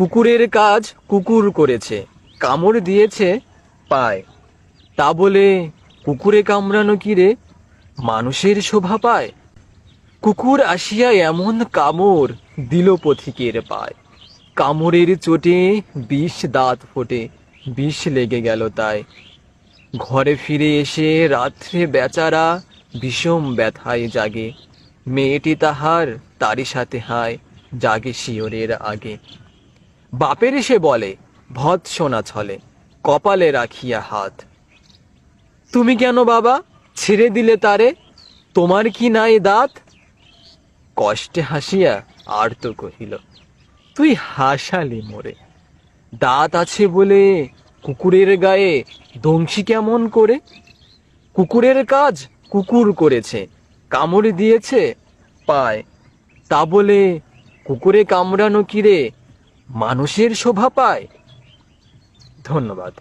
কুকুরের কাজ কুকুর করেছে, কামড় দিয়েছে পায়। তা বলে, কুকুরে কামড়ানো কি রে? মানুষের শোভা পায়? কুকুর আসিয়া এমন কামড় দিল পথিকের পায়। কামড়ের চোটে বিষ দাঁত ফোটে, বিষ লেগে গেল তাই। ঘরে ফিরে এসে রাত্রে বেচারা বিষম ব্যথায় জাগে। মেয়েটি তাহার তারই সাথে হায়, জাগে শিওরের আগে। বাপের এসে বলে ভৎ শোনা ছলে, কপালে রাখিয়া হাত। তুমি কেন বাবা, ছেড়ে দিলে তারে? তোমার কি নাই দাঁত? কষ্টে হাসিয়া আর তো কহিল, তুই হাসালি মোরে। দাঁত আছে বলে কুকুরের গায়ে দংশি কেমন করে? কুকুরের কাজ কুকুর করেছে, কামড় দিয়েছে, পায়। তা বলে কুকুরে কামড়ানো কিরে? মানুষের শোভা পায়। ধন্যবাদ।